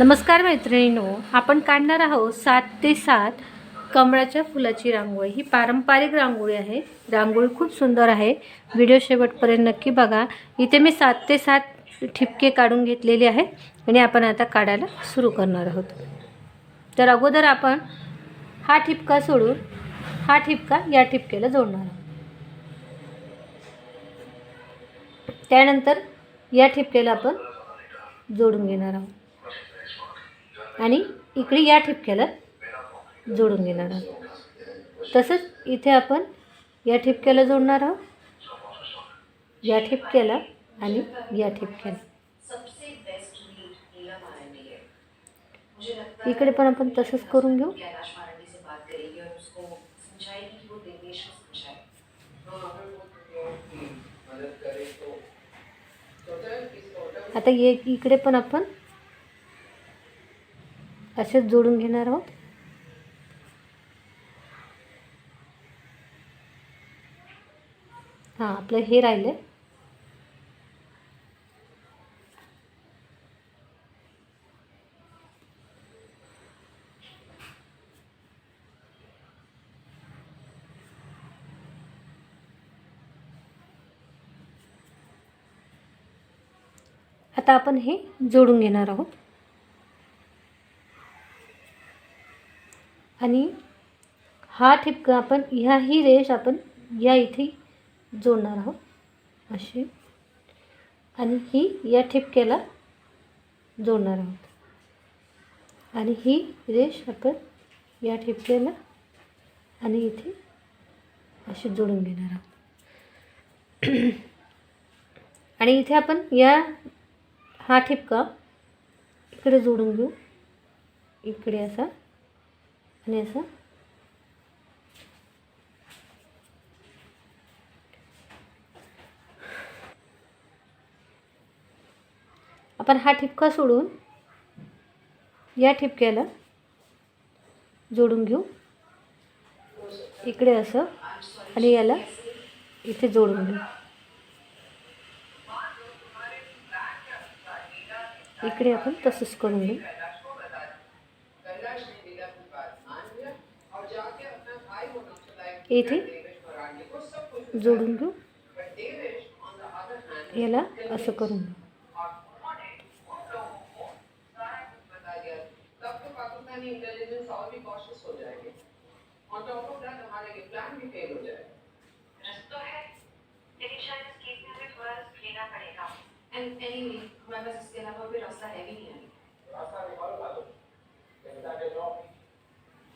नमस्कार मैत्रिणींनो आपण काढणार आहोत सात ते सात कमळाच्या फुलाची रांगोळी. ही पारंपरिक रांगोळी आहे. रांगोळी खूप सुंदर आहे. व्हिडिओ शेवटपर्यंत नक्की बघा. इथे मी सात ते सात ठिपके काढून घेतलेले आहे आणि आपण आता काढायला सुरू करणार आहोत. तर अगोदर आपण हा ठिपका सोडून हा ठिपका या ठिपक्याला जोडणार आहोत. त्यानंतर या ठिपक्याला आपण जोडून घेणार आहोत. आणि इकडे या ठिपक्याला जोडून घेणार आहोत. तसंच इथे आपण या ठिपक्याला जोडणार आहोत. या ठिपक्याला आणि या ठिपक्याला. इकडे पण आपण तसंच करून घेऊ. आता ये इकडे पण आपण असेच जोडून घेणार आहोत. हां आपलं हे राहिलं आता आपण हे जोडून घेणार आहोत. आणि हा ठिपका आपण ह्याही रेष आपण या इथे जोडणार आहोत. अशी. आणि ही या ठिपक्याला जोडणार आहोत. आणि ही रेष आपण या ठिपक्याला आणि इथे अशी जोडून घेणार आहोत. आणि इथे आपण या हा ठिपका इकडे जोडून घेऊ. इकडे असा आणि असं आपण हा ठिपका सोडून या ठिपक्याला जोडून घेऊ. इकडे असं आणि याला इथे जोडून घेऊ. इकडे आपण तसंच करून घेऊ. येथे जोडून घेऊ. याला असं करून.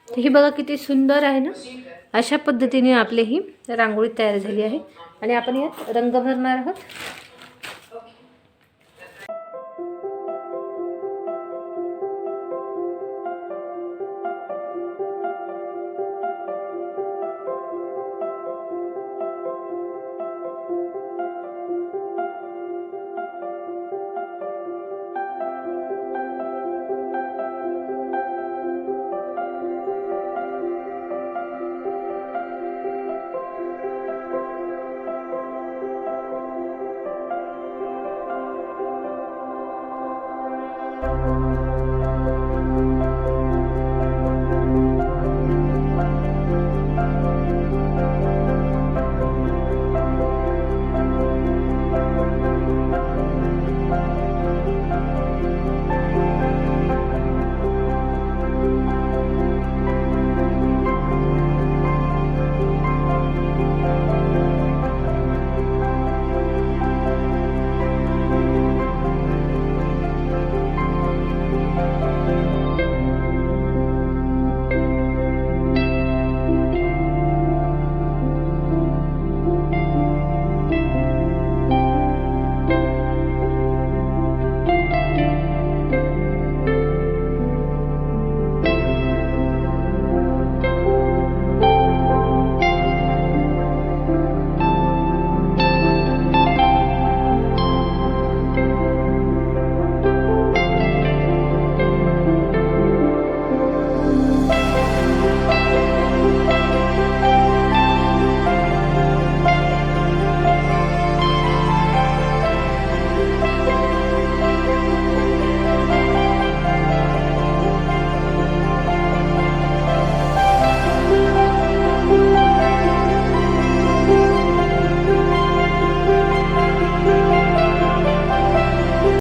घेऊ हे बघा किती सुंदर आहे ना. अशा पद्धतीने आपली ही रांगोळी तयार झाली आहे. आणि आपण यात रंग भरणार आहोत.